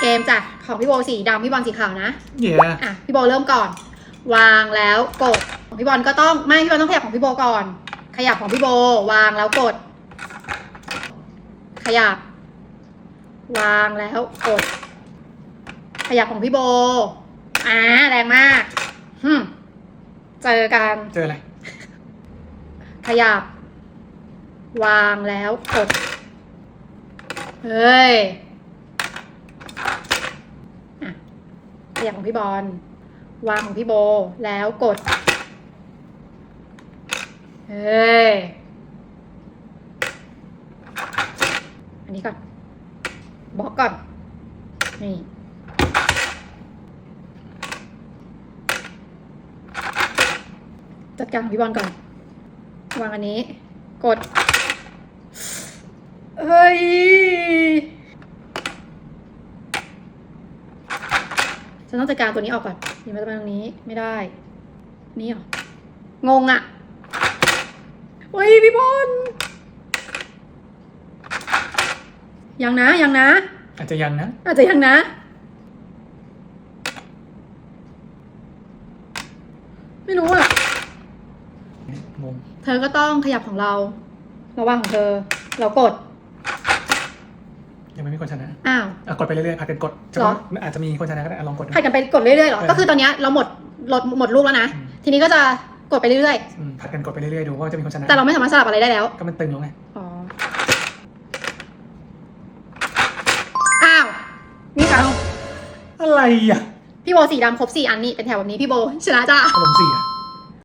เกมจ้ะของพี่โบสีดำพี่บอลสีขาวนะเย่อะพี่โบเริ่มก่อน วางแล้วกดของพี่บอลก็ต้องไม่พี่บอลต้องขยับของพี่โบก่อน ขยับของพี่โบ วางแล้วกด ขยับ วางแล้วกด ขยับของพี่โบอ่าแรงมากหึมเจอกัน เจออะไร ขยับ วางแล้วกด เฮ้ยอะ ขยับของพี่บอลวางของพี่โบแล้วกด เฮ้ย อันนี้ก่อนบล็อกก่อน นี่ จัดการของพี่บอลก่อน วางอันนี้ กด เฮ้ย ฉั นต้องจัดการตัวนี้ออกก่อนอย่ามาตรงนี้ไม่ได้ นี่เหรองงอะ่ะเฮ้ยพี่บอลยังนะยังนะ อาจจะยังนะ อาจจะยังนะ ไม่รู้อะงงเธอก็ต้องขยับของเรา ระวางของเธอ เรากด ยังไม่มีคนชนะอ้าว อะกดไปเรื่อยๆผัดกันกดจะหรออาจจะมีคนชนะก็ได้อะลองกดดู ผัดกันไปกดเรื่อยๆเหรอ เออ ก็คือตอนเนี้ยเราหมดหมดหมดลูกแล้วนะ อืมทีนี้ก็จะกดไปเรื่อยอืมผัดกันกดไปเรื่อยๆดูว่าจะมีคนชนะ ๆ แต่เราไม่สามารถสลับอะไรได้แล้ว ก็มันตึงแล้วไงอ๋อ อ้าว นี่ค่ะ อะไรอะพี่โบสีดำครบสี่อันนี่เป็นแถวแบบนี้พี่โบชนะจ้า อารมณ์เสีย